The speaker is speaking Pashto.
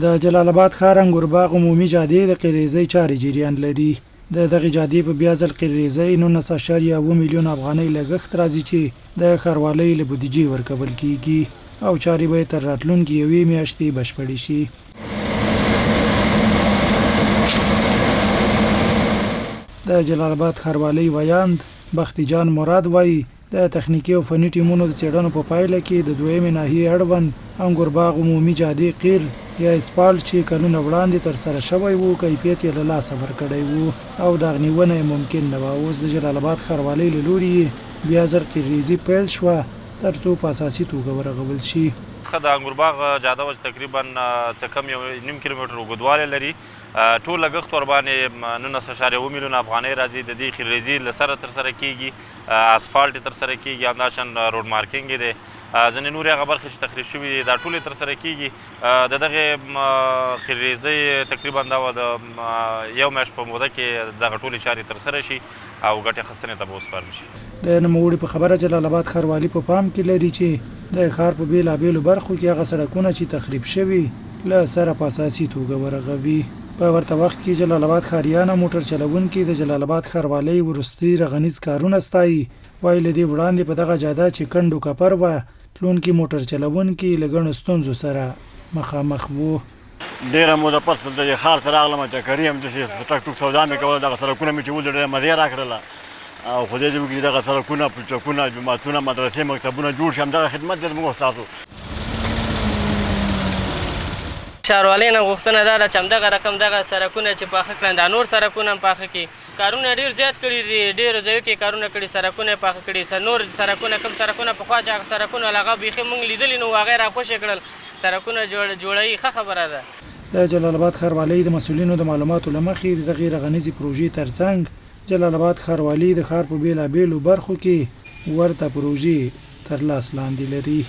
د جلال آباد ښار انګور باغ عمومي جادې د قریزۍ چارې جریان لري. د دغه جادې په بیا ځل قریزۍ 19.7 میلیون افغانۍ لګښت راځي چې د ښاروالۍ له بودیجې ورکول کیږي او چارې به تر راتلونکي یوې میاشتې بشپړې شي. د جلال آباد ښاروالۍ ویاند بختی جان مراد وایي د تخنیکی او فني ټیمونو د څېړنو په پایله کې د دویمې ناحیې اړوند انګور باغ عمومي جادې قیر یا اسپالټ چې کلونه وړاندې تر سره شوی وو کیفیت یې له لاسه ورکړی وو. او د غنیونه ممکن نه وه. اوس د جلال آباد ښاروالۍ له لوري بیا زر قیریزي پیل شوه ترڅو په اساسي توګه ورغول شي. ښه د انګور باغ جاده چې تقریبا څه کم یو نیم کیلومتر اوږدوالی لري. ټول لګښت ورباندې نولس اشاریه اوه میلیونه افغانۍ راځي. د دې خریزي له سره ترسره کیږي. اسفالټ یې ترسره کیږي. همداشان روډ مارکینګ یې دی ځینې نورې هغه برخې چې تخریب شوي دي دا ټولې ترسره کیږي د دغې خریزۍ تقریبا دا د یو میاشت په موده کې دغه ټولې چارې ترسره شي او ګټې اخیستنې ته به وسپارل شي. د نوموړي په خبره جلال آباد ښاروالي په پام کې لري چې د ښار په بیلابیلو برخو کې هغه سړکونه چې تخریب شوي له سره په اساسي توګه ورغوي. په ورته وخت کې جلال آباد ښاریان او موټر چلوونکي د جلال آباد ښاروالۍ وروستي رغنیز کارونه ستایي وایي له دې وړاندې په دغه جاده چې کندو کپر وه تلونکي موټر چلوونکي له ګڼو ستونزو سره مخامخ وو. ډیره موده پس د ښار ته راغلم چې کریم د ټک ټوک سودا مې کوله دغه سړکونه مې چې ولې مزه راکړله. او خدای دې وکړي دغه سړکونه پلچکونه جوماتونه مدرسې مکتبونه جوړ شي همدغه خدمت دې موږ ستاسو ښاروالۍ نه غوښتنه دا ده چې همدغه رقم دغه سړکونه چې پاخه کړي دا نور سړکونه هم پاخه کړي. کارونه ډېر زیات کړي دي ډېرو ځایو کې کارونه کړي سړکونه یې پاخه کړي. نور سړکونه کوم سړکونه پخوا چې هغه سړکونه هغه بیخي موږ لیدلي نو هغه راخوشې کړل. سړکونه جوړ جوړوي ښه خبره ده. د جلال آباد ښاروالۍ د مسولینو د معلوماتو له مخې د دغې رغنیزې پروژې ترڅنګ جلال آباد ښاروالۍ د ښار په بیلابیلو برخو کې ورته پروژې تر لاس لاندې لري